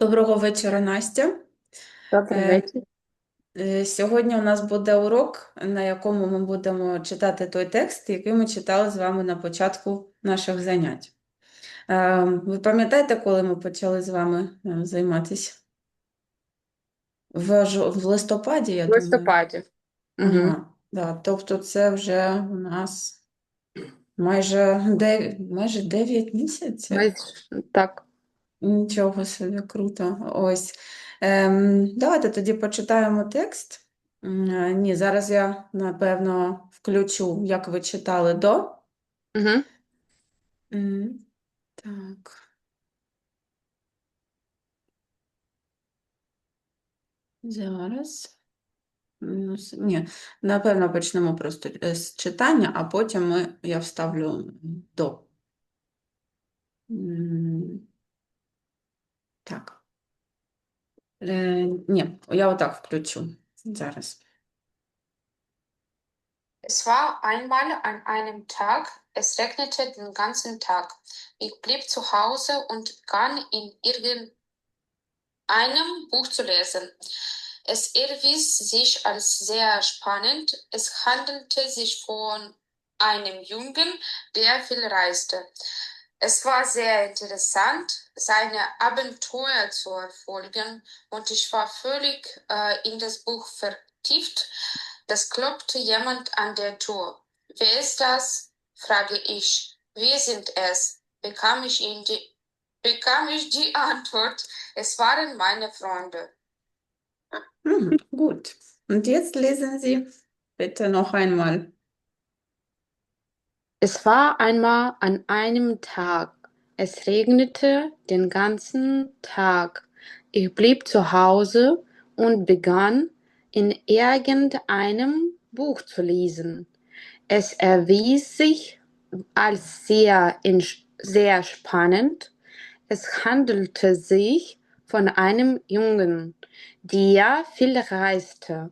Доброго вечора, Настя. Добрий Е, вечір. е, Сьогодні у нас буде урок, на якому ми будемо читати той текст, який ми читали з вами на початку наших занять. Е, Ви пам'ятаєте, коли ми почали з вами займатися? В, в листопаді, я В думаю. листопаді. Угу. Ага, да, тобто це вже у нас майже 9, майже 9 місяців. Так. Нічого собі, круто. Ось. Ем, давайте тоді почитаємо текст. М, е, Ні, зараз я, напевно, включу, як ви читали до. Угу. М, Так. Зараз. Ну, Ні, напевно, почнемо просто е, з читання, а потім ми, я вставлю до. М, Так. Е, ні, я отак включу зараз. Es war einmal an einem Tag, es regnete den ganzen Tag. Ich blieb zu Hause und begann in irgendeinem Buch zu lesen. Es erwies sich als sehr spannend. Es handelte sich von einem Jungen, der viel reiste. Es war sehr interessant, seine Abenteuer zu erfolgen, und ich war völlig äh, in das Buch vertieft. Das klopfte jemand an der Tür. Wer ist das? frage ich. Wir sind es, bekam ich, in die, bekam ich die Antwort. Es waren meine Freunde. Mhm, gut. Und jetzt lesen Sie bitte noch einmal. Es war einmal an einem Tag. Es regnete den ganzen Tag. Ich blieb zu Hause und begann in irgendeinem Buch zu lesen. Es erwies sich als sehr, sehr spannend. Es handelte sich von einem Jungen, der viel reiste.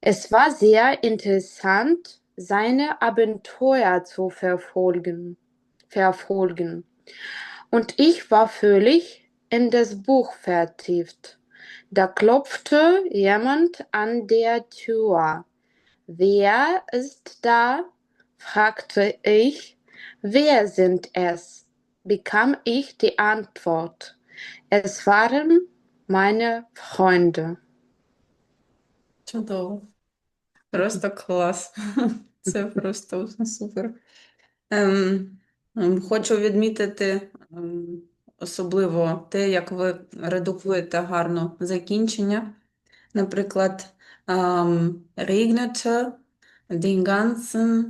Es war sehr interessant, seine Abenteuer zu verfolgen, verfolgen. Und ich war völlig in das Buch vertieft. Da klopfte jemand an der Tür. Wer ist da? fragte ich. Wer sind es? bekam ich die Antwort. Es waren meine Freunde. Чудово. Просто клас. Це просто супер. Ем, ем, хочу відмітити ем, особливо те, як ви редукуєте гарно закінчення. Наприклад, ем, regnete den ganzen,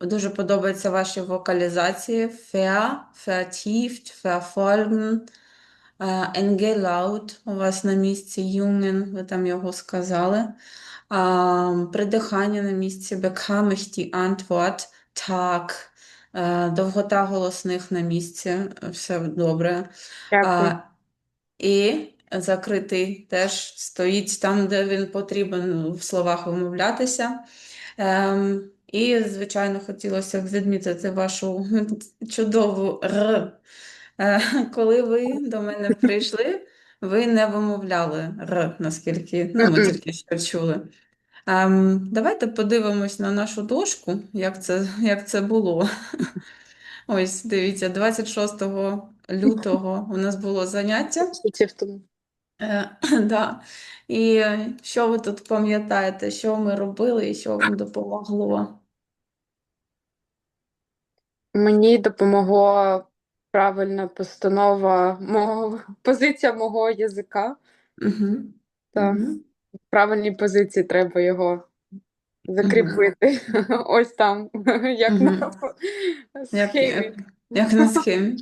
дуже подобаються ваші вокалізації. Ver, vertieft, verfolgen. Е, Engelaut у вас на місці Jungen, ви там його сказали. Придихання на місці ich Antwort так. Е, довгота голосних на місці, все добре. Дякую. І закритий теж стоїть там, де він потрібен в словах вимовлятися. Ем, і, звичайно, хотілося б відмітити вашу чудову Р. Е, Коли ви до мене прийшли, ви не вимовляли Р, наскільки ну, ми тільки що чули. Ем, давайте подивимось на нашу дошку, як це, як це було. Ось, дивіться, 26 лютого у нас було заняття. Е, да. І що ви тут пам'ятаєте, що ми робили і що вам допомогло? Мені допомогла правильна постанова мого, позиція мого язика. Угу. Та в правильній позиції треба його закріпити. Ось там, як на Як, схемі. як, як на схемі.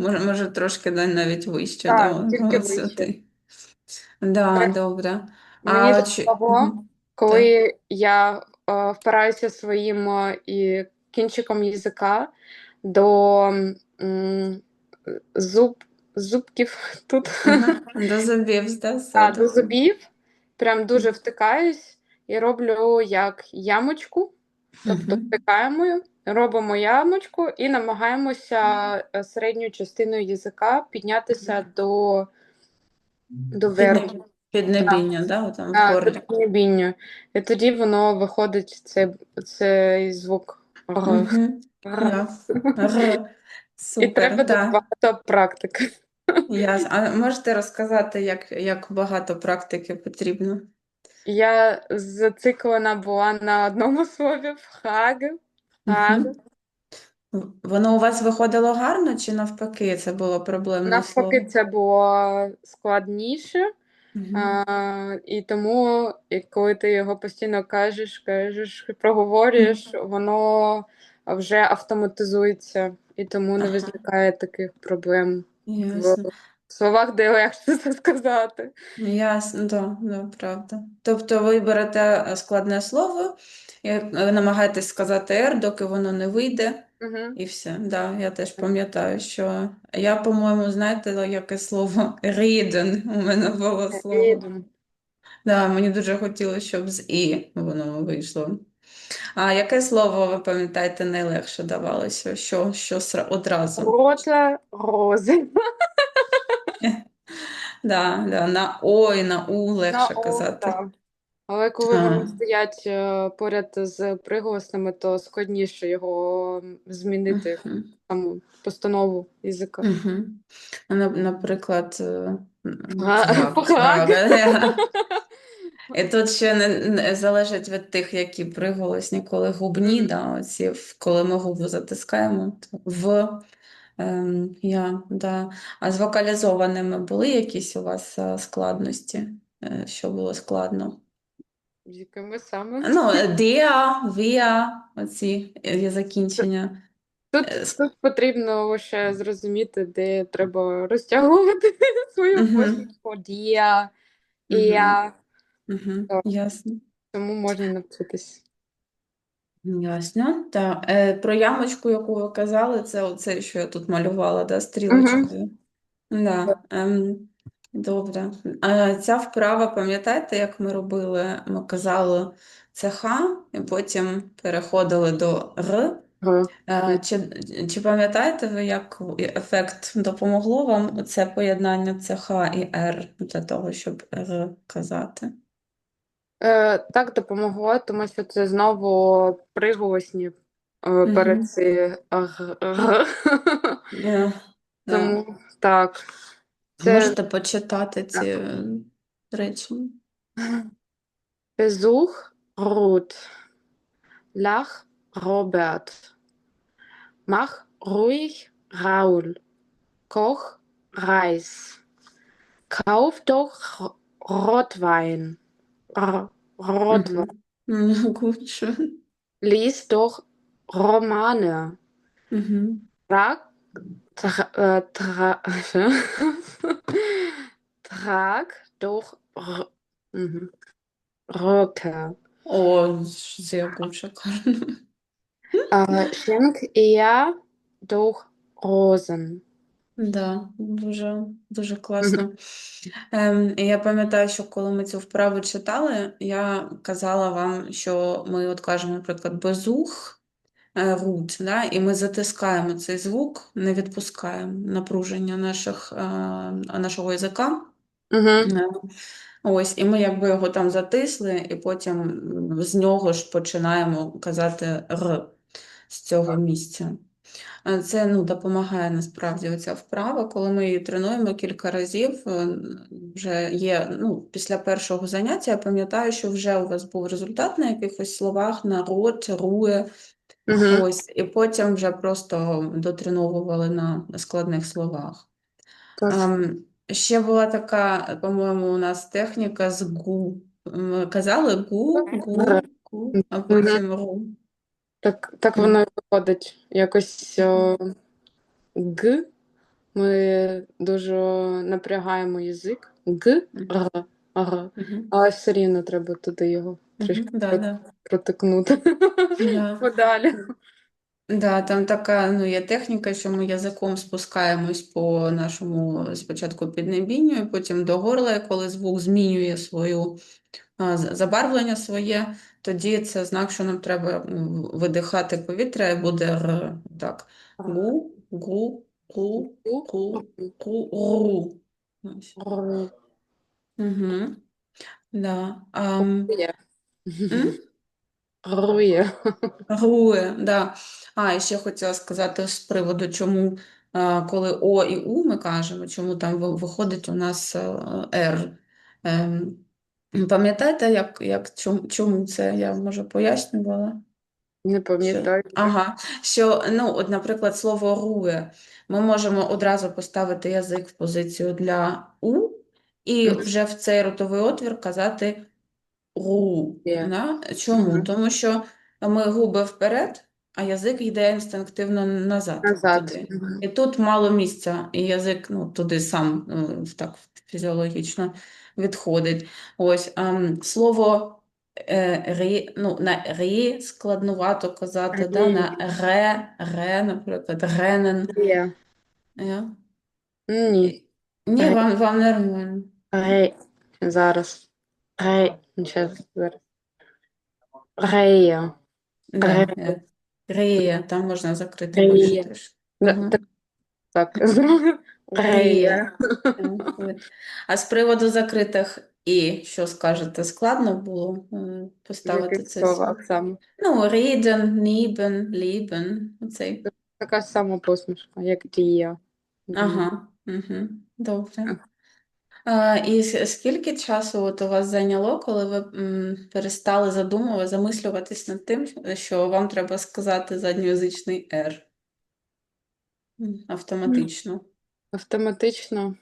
Може, може трошки навіть вище. Так, да, тільки вище. сюди. Да, Так. добре. Мені А чи... Мгм. коли я е, впираюся своїм е, і кінчиком язика до зуб, зубків тут. До зубів, да, А, до зубів. Прям дуже втикаюсь і роблю як ямочку, тобто втикаємо робимо ямочку і намагаємося е, середньою частиною язика піднятися до, до верху. Підне- Піднебіння, да, там А, піднебіння. І тоді воно виходить цей, цей звук. Р. Ясно. Р. І треба да. багато практики. Ясно. А можете розказати, як, як багато практики потрібно? Я зациклена була на одному слові фраг. Фраг. Мгм. В- Воно у вас виходило гарно чи навпаки це було проблемне Навпаки, слово? це було складніше. Мгм. А, і тому, і коли ти його постійно кажеш, кажеш, проговорюєш, воно вже автоматизується, і тому не Ага. виникає таких проблем в Ясно. словах, де легше це сказати. Ясно, да, да, правда. Тобто ви берете е, складне слово і е, намагаєтесь сказати «р», доки воно не вийде, Угу. і все. Да, я теж пам'ятаю, що я, по-моєму, знаєте, яке слово «ріден» у мене було слово. Да, мені дуже хотілося, щоб з «і» воно вийшло. А яке слово, ви пам'ятаєте, найлегше давалося? Що, що одразу? Рота рози. Да, да, на «о» і на «у» На легше «о», казати. так. Але коли Ага. вони стоять е, поряд з приголосними, то складніше його змінити Мгм. саму постанову язика. Мгм. На- Наприклад, е, м, Га-. І тут ще не, не залежить від тих, які приголосні, коли губні, да, оці, коли ми губу затискаємо, то в, ем, я, да. А з вокалізованими були якісь у вас е, складності, Е, що було складно? З якими саме? Ну, е, діа, віа, оці е, є закінчення. Тут, Е, тут потрібно лише зрозуміти, де треба розтягувати свою посмішку. Дія, Мгм. ія, Так. Ясно. тому можна навчитись. Ясно. Так. Е, про ямочку, яку ви казали, це оце, що я тут малювала, да, стрілочкою. Да. Ем, добре. А ця вправа, пам'ятаєте, як ми робили? Ми казали це Х, і потім переходили до Р. Ага. Е, Чи, чи пам'ятаєте ви, як ефект допомогло вам це поєднання ЦХ і Р для того, щоб Р казати? Е, так допомогло, тому що це знову приголосні е, Мгм. перед ці г. г. Е. Тому так. Це Можете почитати ці е, речі? Besuch Ruth. Lach Robert. Mach ruhig Raul. Koch Reis. Kauf doch R- Rotwein. Mhm. Gut, schön. Lies doch Romane. Mhm. Trag, tra, äh, tra, trag doch. Röcke. Mhm. Oh, sehr gut, Schokolade. äh, schenk eher doch Rosen. Да, дуже, дуже класно. Ем, і я пам'ятаю, що коли ми цю вправу читали, я казала вам, що ми от кажемо, наприклад, безух, е, рут, да, і ми затискаємо цей звук, не відпускаємо напруження наших, е, нашого язика. Е, Ось, і ми якби його там затисли, і потім з нього ж починаємо казати Р з цього місця. Е, Це ну, допомагає насправді оця вправа, коли ми її тренуємо кілька разів, е, вже є, ну, після першого заняття я пам'ятаю, що вже у вас був результат на якихось словах, на рот, рує, Mhm. ось, і потім вже просто дотреновували на складних словах. Ем, ще була така, по-моєму, у нас техніка з гу. Ми казали гу, гу, гу, а потім ру. Так, так воно і виходить. Якось о, г. Ми дуже напрягаємо язик. Г, р, р. Але все рівно треба туди його трішки да, да. протикнути Да. подалі. Да, там така ну, є техніка, що ми язиком спускаємось по нашому спочатку піднебінню, і потім до горла, і коли звук змінює свою забарвлення своє, тоді це знак, що нам треба видихати повітря, і буде р. Так. Гу, гу, гу, гу, гу, ру. Угу. Да. Ам, м? Рує. Рує, да. А, і ще хотіла сказати з приводу, чому, коли О і У ми кажемо, чому там виходить у нас е, Р. Ем, пам'ятаєте, як, як, чому, чому це? Я, може, пояснювала? Не Що, пам'ятаю. ага, що, ну, от, наприклад, слово рує, ми можемо одразу поставити язик в позицію для У і вже в цей ротовий отвір казати ру. Є. Да? Чому? Мгм. Тому що ми губи вперед, а язик йде інстинктивно назад Назад. туди. Мгм. І тут мало місця, і язик ну, туди сам е, так фізіологічно відходить. Ось ем, слово е, рі, ну, на рі складнувато казати, да? на ре, ре, наприклад, ренен. Е? Ні. Ні, Ре. вам, вам нормально. Рей. Зараз. Зараз. Рея. Да, Ре. е, Рея, там можна закрити Рея. теж. Так-. Рея. А з приводу закритих і, що скажете, складно було е, поставити це слово? саме? Ну, ріден, нібен, лібен. Оцей. Така сама посмішка, як дія. Ага, угу. Добре. А, і с- скільки часу от у вас зайняло, коли ви м, перестали задумувати, замислюватись над тим, що вам треба сказати задньоязичний «р» М, автоматично? Автоматично.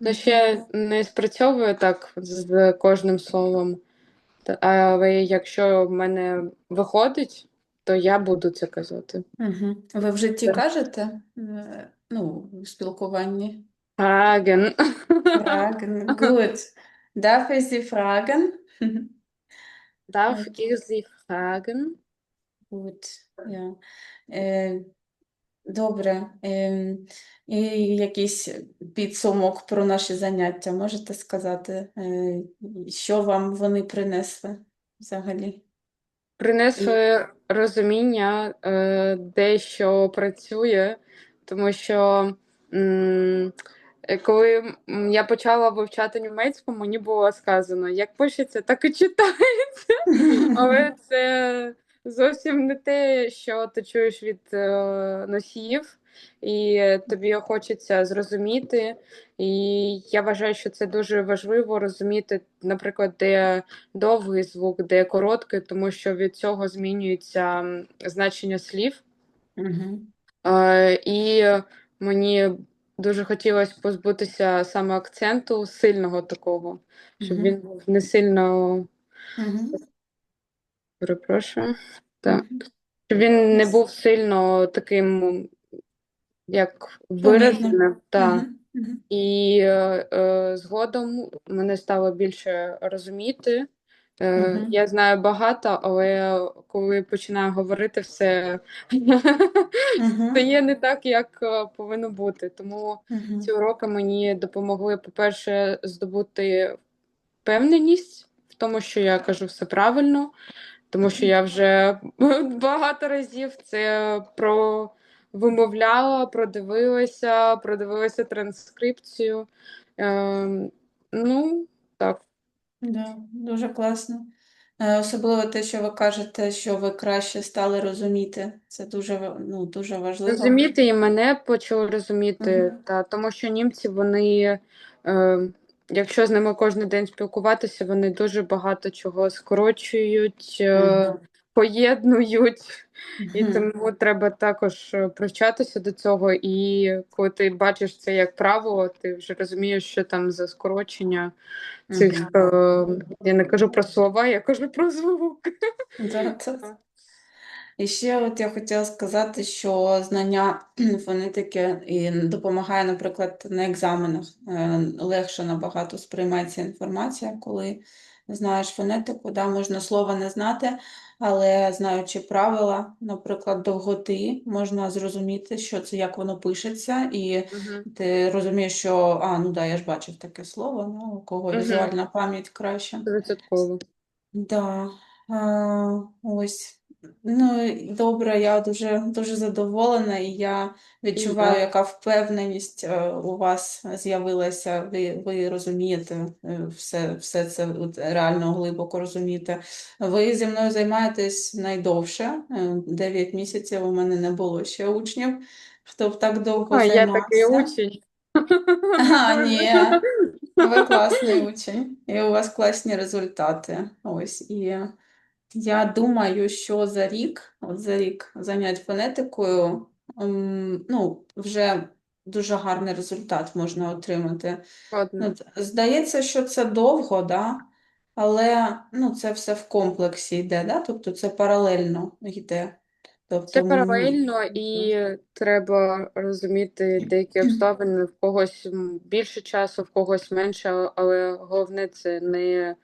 Мгм. ще не спрацьовує так з кожним словом. Та- Але якщо в мене виходить, то я буду це казати. Угу. Ви в житті Так. кажете, е, ну, в спілкуванні? Fragen. Fragen, gut. Darf ich Sie fragen? Darf ich Sie fragen? Gut, ja. Е, добре. Е, і якийсь підсумок про наші заняття можете сказати, е, що вам вони принесли взагалі? Принесли розуміння, е, де що працює, тому що е, коли я почала вивчати німецьку, мені було сказано, як пишеться, так і читається. Але це зовсім не те, що ти чуєш від е, носіїв, і тобі хочеться зрозуміти. І я вважаю, що це дуже важливо розуміти, наприклад, де довгий звук, де короткий, тому що від цього змінюється значення слів. Е, і мені дуже хотілося позбутися саме акценту сильного такого, щоб він був не сильно, Мгм. Перепрошую, так, щоб він не був сильно таким, як вираженим. Так. Мгм. Мгм. І е, е, згодом мене стало більше розуміти. Е, Мгм. Я знаю багато, але коли починаю говорити, все стає не так, як е, повинно бути. Тому Мгм. ці уроки мені допомогли, по-перше, здобути впевненість в тому, що я кажу все правильно, тому що я вже багато разів це про вимовляла, продивилася, продивилася транскрипцію. Ем, ну, так. Да, дуже класно. Е, Особливо те, що ви кажете, що ви краще стали розуміти. Це дуже, ну, дуже важливо. Розуміти і мене почали розуміти, Мгм. та, тому що німці, вони, е, якщо з ними кожен день спілкуватися, вони дуже багато чого скорочують, Мгм. поєднують. І тому треба також е, привчатися до цього. І коли ти бачиш це як правило, ти вже розумієш, що там за скорочення цих. Е, я не кажу про слова, я кажу про звук. Да, це- І ще от я хотіла сказати, що знання фонетики і допомагає, наприклад, на екзаменах. Е, Легше набагато сприймається інформація, коли знаєш фонетику. Да, можна слова не знати, але знаючи правила, наприклад, довготи, можна зрозуміти, що це, як воно пишеться, і ти розумієш, що а, ну да, я ж бачив таке слово, ну, у кого Мгм. візуальна пам'ять краще. Стовідсотково. Да. А, ось. Ну, добре, я дуже, дуже задоволена, і я відчуваю, яка впевненість е, у вас з'явилася. Ви, ви розумієте е, все, все це реально глибоко розумієте. Ви зі мною займаєтесь найдовше. 9 місяців у мене не було ще учнів, хто б так довго А, я такий займався. учень. А, ні. Ви класний учень, і у вас класні результати. Ось і я думаю, що за рік, от за рік занять фонетикою, ну, вже дуже гарний результат можна отримати. Згодна. Здається, що це довго, да? Але ну, це все в комплексі йде, да? Тобто це паралельно йде. Тобто, Це паралельно, і треба розуміти деякі обставини. В когось більше часу, в когось менше, але головне це не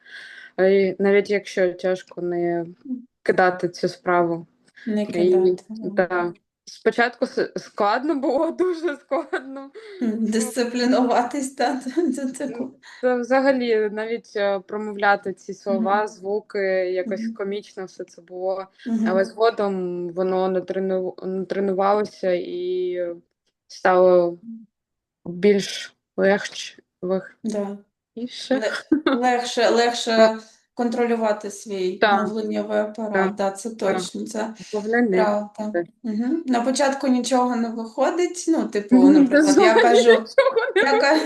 навіть якщо тяжко не кидати цю справу. не І, кидати. да. Спочатку складно було, дуже складно. Дисциплінуватись, так, це взагалі навіть е, промовляти ці слова, звуки, якось Мгм. комічно все це було. Мгм. Але згодом воно натрену... натренувалося і стало більш легше, Да. Легкіше. Ле- Легше, легше контролювати свій Так. мовленнєвий апарат, Так. да, це точно, це Головне не правда. Угу. На початку нічого не виходить, ну, типу, наприклад, я кажу, я, ка-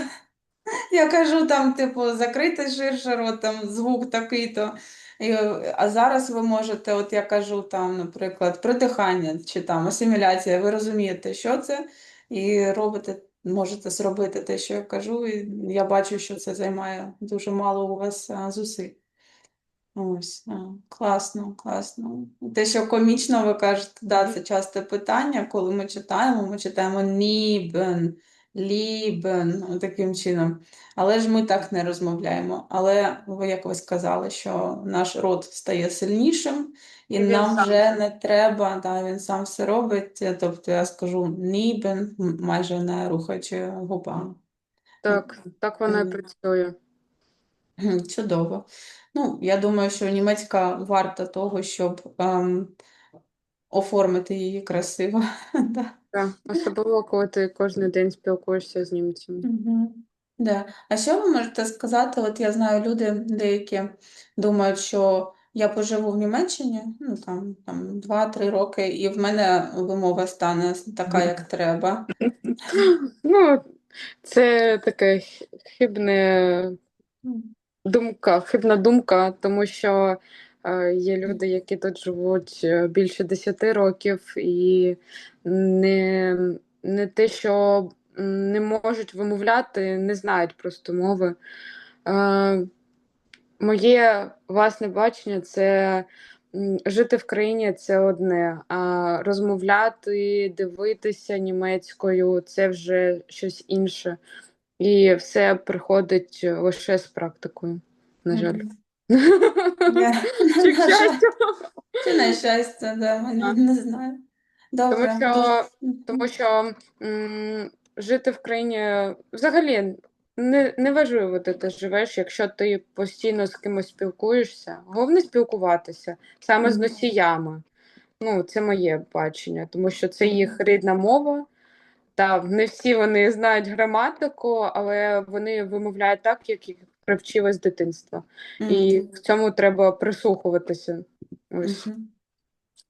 я кажу там, типу, закрити ширше рот, там звук такий-то. І, а зараз ви можете, от я кажу там, наприклад, придихання чи там асиміляція, ви розумієте, що це, і робите, можете зробити те, що я кажу, і я бачу, що це займає дуже мало у вас зусиль. Ось, класно, класно. Те, що комічно, ви кажете, да, це часте питання, коли ми читаємо, ми читаємо нібен, лібен, таким чином. Але ж ми так не розмовляємо. Але ви, як ви сказали, що наш рот стає сильнішим, і він нам сам вже не треба, да, він сам все робить. Тобто я скажу нібен, майже не рухаючи губами. Так, так воно і працює. Чудово. Ну, я думаю, що німецька варта того, щоб ем, оформити її красиво. Да. Так. Особливо, коли ти кожен день спілкуєшся з німцями. Да. А що ви можете сказати? От я знаю, люди деякі думають, що я поживу в Німеччині, ну там, там 2-3 роки, і в мене вимова стане така, як треба. Ну, це таке хи- хибне думка, хибна думка, тому що е, є люди, які тут живуть е, більше 10 років, і не, не те, що не можуть вимовляти, не знають просто мови. Моє власне бачення це жити в країні це одне, а розмовляти, дивитися німецькою це вже щось інше. І все приходить лише з практикою, на жаль. Чи на к чи на щастя, да, не, знаю. Тому Добре, що, тому що м, жити в країні взагалі не, не важливо, де ти живеш, якщо ти постійно з кимось спілкуєшся. Головне спілкуватися саме з носіями. Ну, це моє бачення, тому що це їх рідна мова. Та не всі вони знають граматику, але вони вимовляють так, як їх привчили з дитинства. І в цьому треба прислухуватися. Ось. Мгм.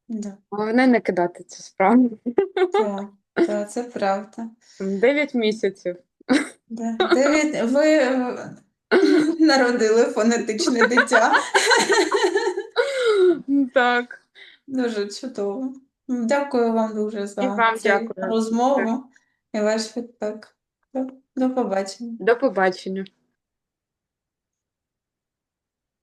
Да. Головне не кидати цю справу. Так, так, це правда. Дев'ять місяців. Да. Девід, ви е, народили фонетичне дитя. Так. Дуже чудово. Дякую вам дуже за вам цю дякую. розмову і ваш фідбек. До- До побачення. До побачення.